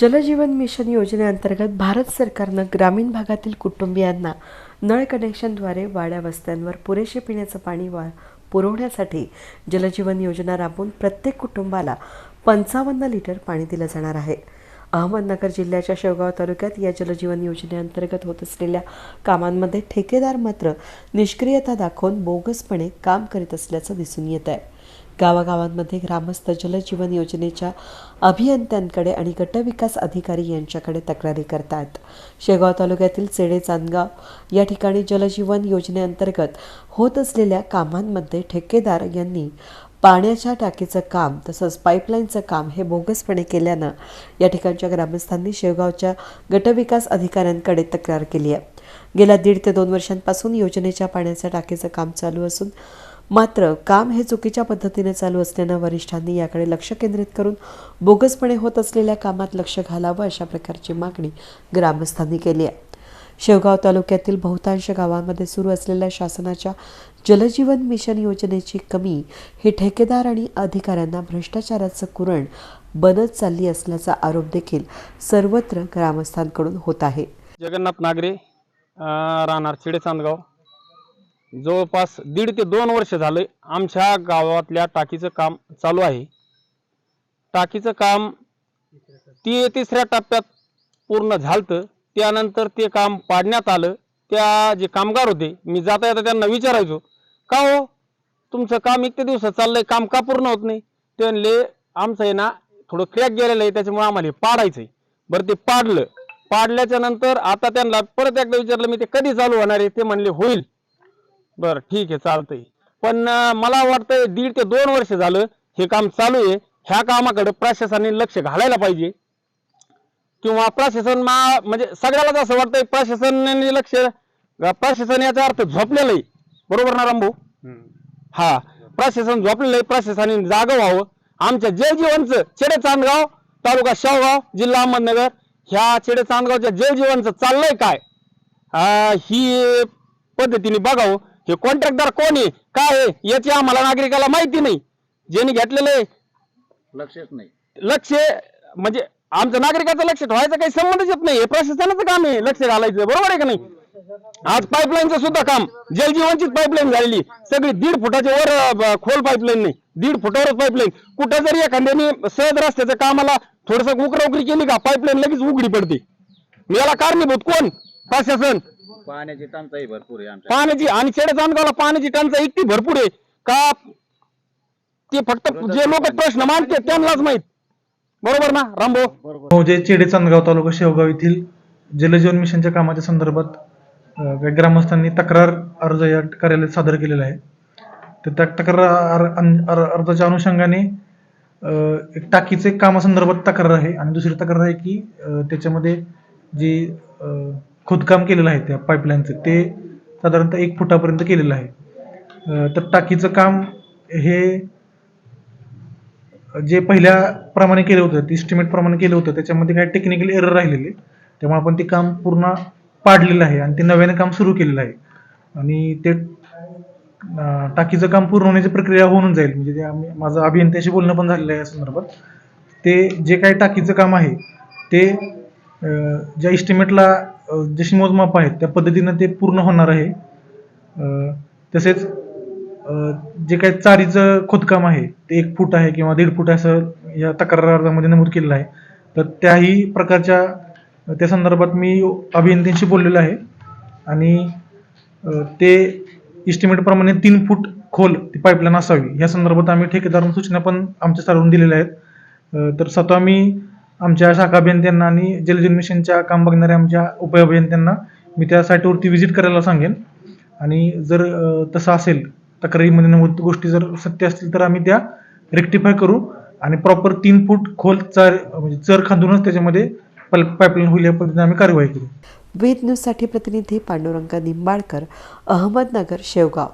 जलजीवन mission योजनेअंतर्गत भारत सरकारनं ग्रामीण भागातील कुटुंबियांना नळ कनेक्शनद्वारे वाड्या वस्त्यांवर पुरेसे पिण्याचं पाणी वा पुरवण्यासाठी जलजीवन योजना राबवून प्रत्येक कुटुंबाला पंचावन्न लिटर पाणी दिलं जाणार आहे. अहमदनगर जिल्ह्याच्या शेवगाव तालुक्यात या जलजीवन योजनेअंतर्गत होत असलेल्या कामांमध्ये ठेकेदार मात्र निष्क्रियता दाखवून बोगसपणे काम करीत असल्याचं दिसून येत आहे. गावागावांमध्ये ग्रामस्थ जलजीवन योजनेच्या अभियंत्यांकडे आणि गटविकास अधिकारी यांच्याकडे तक्रारी करतात. शेगाव तालुक्यातील चेडे चांदगाव या ठिकाणी जलजीवन योजनेअंतर्गत होत असलेल्या कामांमध्ये ठेकेदार यांनी पाण्याच्या टाकीचं काम तसंच पाईपलाईनचं काम हे बोगसपणे केल्यानं या ठिकाणच्या ग्रामस्थांनी शेवगावच्या गटविकास अधिकाऱ्यांकडे तक्रार केली आहे. गेल्या दीड ते दोन वर्षांपासून योजनेच्या पाण्याच्या टाकीचं काम चालू असून मात्र काम हे चुकीच्या पद्धतीने चालू असल्यानं वरिष्ठांनी याकडे लक्ष केंद्रित करून बोगसपणे होत असलेल्या कामात लक्ष घालावं अशा प्रकारची मागणी ग्रामस्थांनी केली आहे. शेवगाव तालुक्यातील बहुतांश गावांमध्ये सुरू असलेल्या शासनाच्या जलजीवन मिशन योजनेची कमी ही ठेकेदार आणि अधिकाऱ्यांना भ्रष्टाचाराचं कुरण बनत चालली असल्याचा आरोप देखील सर्वत्र ग्रामस्थांकडून होत आहे. जगन्नाथ नागरे राहणार चिडे चांदगाव. जवळपास दीड ते दोन वर्ष झाले आमच्या गावातल्या टाकीचं काम चालू आहे. टाकीचं काम ती तिसऱ्या टप्प्यात पूर्ण झालतं. त्यानंतर ते काम पाडण्यात आलं. त्या जे कामगार होते मी जाता येता त्यांना विचारायचो का हो? तुमचं काम इतके दिवसात चाललंय काम का पूर्ण होत नाही? ते म्हणले आमचं आहे ना थोडं क्रॅक गेलेलं आहे त्याच्यामुळे आम्हाला हे पाडायचंय. बरं ते पाडलं. पाडल्याच्या नंतर आता त्यांना परत एकदा विचारलं मी ते कधी चालू होणार आहे? ते म्हणले होईल. बरं ठीक आहे चालतंय. पण अं, मला वाटतंय दीड ते दोन वर्ष झालं हे काम चालू आहे. ह्या कामाकडे प्रशासनाने लक्ष घालायला पाहिजे. किंवा प्रशासन मा म्हणजे सगळ्यालाच असं वाटतंय प्रशासनाने लक्ष प्रशासन याचा अर्थ झोपलेलं आहे. बरोबर ना रामभाऊ? हा प्रशासन झोपलेलं आहे प्रशासनाने जागं व्हावं. आमच्या जय जीवनचं चेडे चांदगाव तालुका शेवगाव जिल्हा अहमदनगर ह्या चेडे चांदगावच्या जय जीवनचं चाललंय काय? आ, ही पद्धतीने बघावं. हे कॉन्ट्रॅक्टदार कोण आहे? काय आहे? याची आम्हाला नागरिकाला माहिती नाही. ज्यांनी घेतलेलं लक्षच नाही. लक्ष म्हणजे आमचं नागरिकाचं लक्ष ठेवायचं काही संबंधच येत नाही. हे प्रशासनाचं काम आहे. लक्ष घालायचं. बरोबर आहे का नाही? आज पाईपलाईनचं सुद्धा काम. जलजीवनचीच पाईपलाईन झालेली. सगळी दीड फुटाच्या वर खोल पाईपलाईन नाही. दीड फुटावरच पाईपलाईन कुठं जरी एखाद्याने सहज रस्त्याचं कामाला थोडस उकरा केली का पाईपलाईन लगेच उघडी पडते. मी याला कारणीभूत कोण? प्रशासन. पाण्याची टंचाई भरपूर आहे आमच्या. पाण्याची आणि खेडे चांदगावला पाण्याची टंचाई इतकी भरपूर आहे का? ते फक्त जे लोक प्रश्न मांडते त्यांनाच माहीत. बरोबर ना रामभाऊ? मौजे चेडे चांदगाव तालुका शेवगाव येथील जलजीवन मिशनच्या कामाच्या संदर्भात अ, ग्रामस्थांनी तक्रार अर्ज या कार्यालयात सादर केलेला आहे. तर त्या तक्रार अर- अन- अर- अर्जाच्या अनुषंगाने अ, एक टाकीचे कामासंदर्भात तक्रार आहे आणि दुसरी तक्रार आहे की अ, त्याच्यामध्ये जे अ, खोदकाम केलेलं आहे त्या पाईपलाईनचं. ते साधारणतः एक फुटापर्यंत केलेलं आहे. तर टाकीचं काम हे जे पहिल्या प्रमाणे केलं होतं इस्टिमेट प्रमाणे केलं होतं त्याच्यामध्ये काही टेक्निकल एरर राहिलेले. त्यामुळे आपण ते काम पूर्ण पाडलेलं आहे आणि ते नव्याने काम सुरू केलेलं आहे. आणि ते टाकीचं काम पूर्ण होण्याची प्रक्रिया होऊन जाईल. म्हणजे ते आम्ही माझं अभियंत्याशी बोलणं पण झालेलं आहे या संदर्भात. ते जे काही टाकीचं काम आहे ते ज्या इस्टिमेटला जशी मोजमाप आहेत त्या पद्धतीनं ते पूर्ण होणार आहे. तसेच जे काही चारीचं खोदकाम आहे ते एक फूट आहे किंवा दीड फूट असं या तक्रार अर्जामध्ये नमूद केलेलं आहे. तर त्याही प्रकारच्या त्या संदर्भात मी अभियंत्यांशी बोललेलो आहे. आणि ते इस्टिमेटप्रमाणे तीन फूट खोल ती पाईपलाईन असावी. या संदर्भात आम्ही ठेकेदारांना सूचना पण आमच्या स्तरावरून दिलेल्या आहेत. तर स्वतः मी आमच्या शाखा अभियंत्यांना आणि जलजीवन मिशनच्या काम बघणाऱ्या आमच्या उपअभियंत्यांना मी त्या साईटवरती व्हिजिट करायला सांगेन. आणि जर तसं असेल तक्रारीमध्ये नमूद गोष्टी जर सत्य असतील तर आम्ही त्या रेक्टिफाय करू. आणि प्रॉपर तीन फूट खोल चर म्हणजे चर खांदूनच त्याच्यामध्ये पाईपलाईन होईल या पद्धतीने आम्ही कार्यवाही करू. वेद न्यूजसाठी प्रतिनिधी पांडुरंग निंबाळकर अहमदनगर शेवगाव.